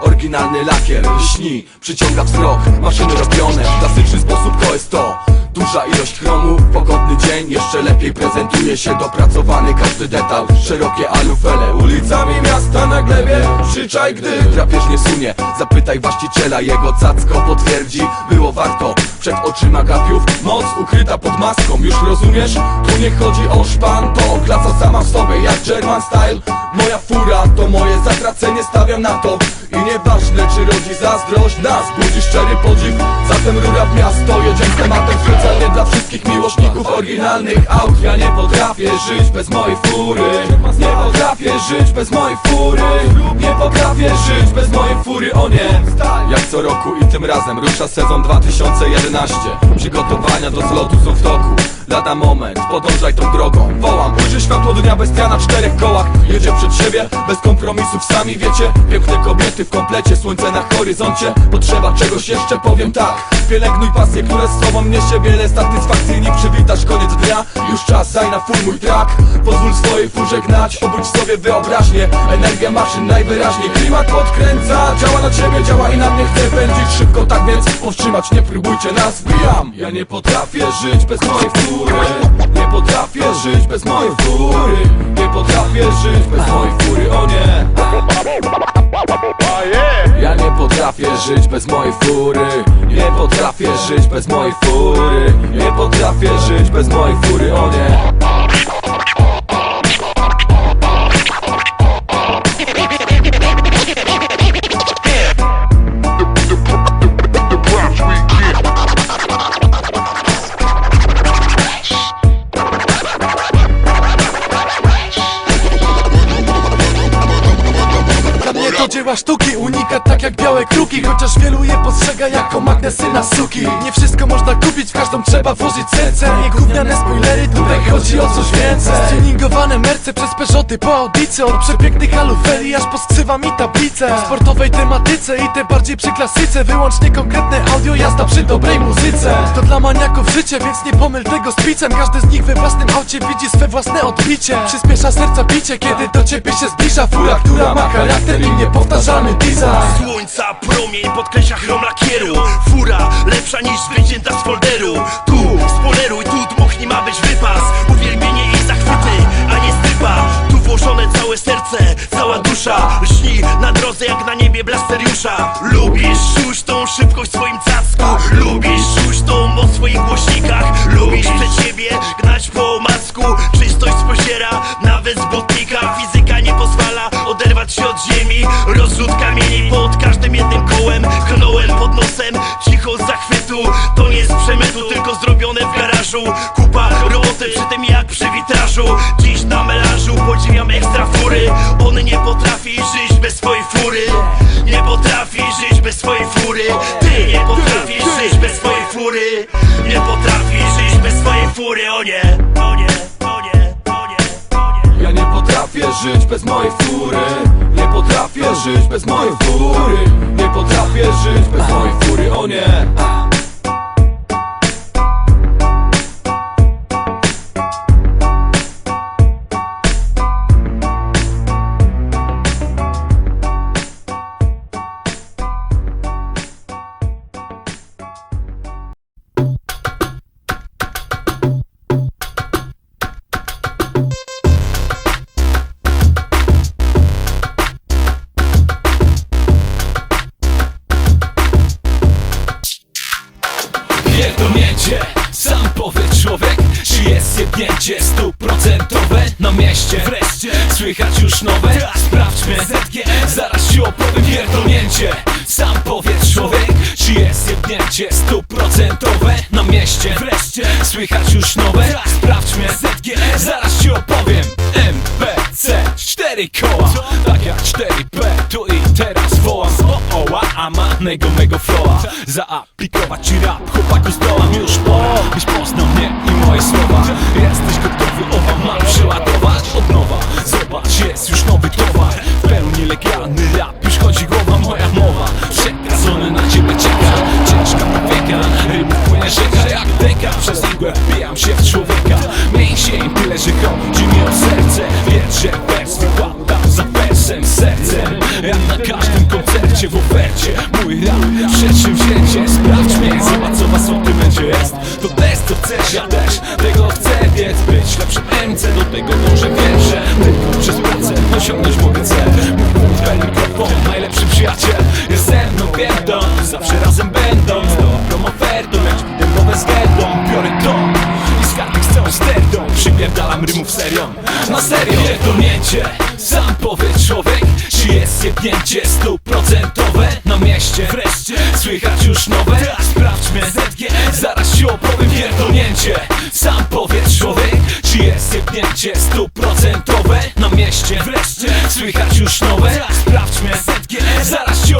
Oryginalny lakier lśni, przyciąga wzrok. Maszyny robione w klasyczny sposób to jest to. Duża ilość chromu, pogodny dzień Jeszcze lepiej prezentuje się dopracowany każdy detal. Szerokie alufele ulicami miasta na glebie. Przyczaj, gdy drapież nie sunie. Zapytaj właściciela, jego cacko potwierdzi Było warto, przed oczyma gapiów. Moc ukryta pod maską, już rozumiesz? Tu nie chodzi o szpan, to klasa sama w sobie Jak German style, moja fura To moje zatracenie, stawiam na to. I nieważne czy rodzi zazdrość Nas budzi szczery podziw Zatem rura w miasto, jedziemy z tematem Specjalnie dla wszystkich miłośników oryginalnych aut. Ja nie potrafię żyć bez mojej fury. Nie potrafię żyć bez mojej fury. Nie potrafię żyć bez mojej fury, o nie. Jak co roku i tym razem rusza sezon 2011 Przygotowania do zlotu są w toku Lada moment, podążaj tą drogą. Wołam, ujrzy światło dnia bestia na czterech kołach. Jedzie przed siebie, bez kompromisów sami wiecie. Piękne kobiety w komplecie, słońce na horyzoncie. Potrzeba czegoś jeszcze, powiem tak. Pielęgnuj pasję, które z sobą niesie. Wiele satysfakcji Nim przywitasz koniec dnia. Już czas, daj na full mój track Pozwól swojej furze gnać, obudź sobie wyobraźnię. Energia maszyn najwyraźniej. Klimat podkręca, działa na ciebie, działa i na mnie Chce pędzić szybko, tak więc powstrzymać nie próbujcie nas. Wbijam, ja nie potrafię żyć bez mojej fury. Nie potrafię żyć bez mojej fury. Nie potrafię żyć bez mojej fury, o nie. Ja nie potrafię żyć bez mojej fury. Nie potrafię żyć bez mojej fury. Nie potrafię żyć bez mojej fury, o nie sztuki, unikat tak jak białe kruki Chociaż wielu je postrzega jako magnesy na suki. Nie wszystko można kupić, w każdą trzeba włożyć serce. Nie gówniane spoilery, tutaj chodzi o coś więcej. Stuningowane merce przez Peugeoty po audice. Od przepięknych alufeli aż po skrzywami tablice. W sportowej tematyce i te bardziej przy klasyce. Wyłącznie konkretne audio, jazda przy dobrej muzyce. To dla maniaków życie, więc nie pomyl tego z picem. Każdy z nich we własnym aucie widzi swe własne odbicie. Przyspiesza serca bicie, kiedy do ciebie się zbliża Fura, która ma charakter i niepowtarzalny design Słońca promień podkreśla chrom lakieru. Fura lepsza niż wycięta z folderu. Tu spoleruj, tu dmuchni ma być wypas. Uwielbienie i zachwyty, a nie strypa. Tu włożone całe serce, cała dusza Lśni na drodze jak na niebie blasteriusza To nie z przemytu, tylko zrobione w garażu. Kupa roboty przy tym jak przy witrażu. Dziś na melanżu podziwiam ekstra fury. On nie potrafi żyć bez swojej fury. Nie potrafi żyć bez swojej fury. Ty nie potrafisz żyć bez swojej fury. Nie potrafisz żyć bez swojej fury. O nie, o nie, o nie, o nie, o nie. Ja nie potrafię żyć bez mojej fury. Nie potrafię żyć bez mojej fury. Nie potrafię żyć bez mojej fury, o nie Pierdolnięcie, sam powie człowiek Czy jest jebnięcie stuprocentowe na mieście. Wreszcie słychać już nowe. Sprawdźmy ZGM, zaraz ci opowiem Pierdolnięcie, sam powie człowiek Czy jest jebnięcie stuprocentowe na mieście. Wreszcie słychać już nowe. Sprawdźmy ZGM, zaraz ci opowiem. MPC, cztery koła. Tak jak 4P, tu OOA A manego mego flowa. Zaaplikować ci rap, chłopaku zdołam już pora Byś poznał mnie i moje słowa. Jesteś gotowy, owa mam przeładować od nowa. Zobacz, jest już nowy towar. W pełni legalny rap, już chodzi głowa moja mowa Przekazony na ciebie czeka. Ciężka powieka, rybów płynie rzeka. Jak deka Przez igłę wbijam się w człowieka. Mięsień tyle, że chodzi mi o serce. Wiesz, że ofercie Mój rap, przedsięwzięcie. Sprawdź mnie, zobacz co w asortymencie jest. To test, co chcesz, ja też tego chcę Więc być lepszym MC, do tego dążę Wiem, że tylko przez pracę osiągnąć mogę cel. Mój kumpel, mikrofon, najlepszy przyjaciel. Jest ze mną gwiazdą, zawsze razem będąc Dobrą ofertą, lecz widełko bez gędą Biorę to i skarbnik z całą stertą. Przypierdalam rymów serią. Na serio Pierdolnięcie Sam powiedz człowiek Czy jest jebnięcie stuprocentowe Na mieście. Wreszcie Słychać już nowe. Sprawdź mnie ZG Zaraz ci opowiem Pierdolnięcie. Sam powiedz człowiek Czy jest jebnięcie stuprocentowe Na mieście. Wreszcie Słychać już nowe. Sprawdź mnie ZG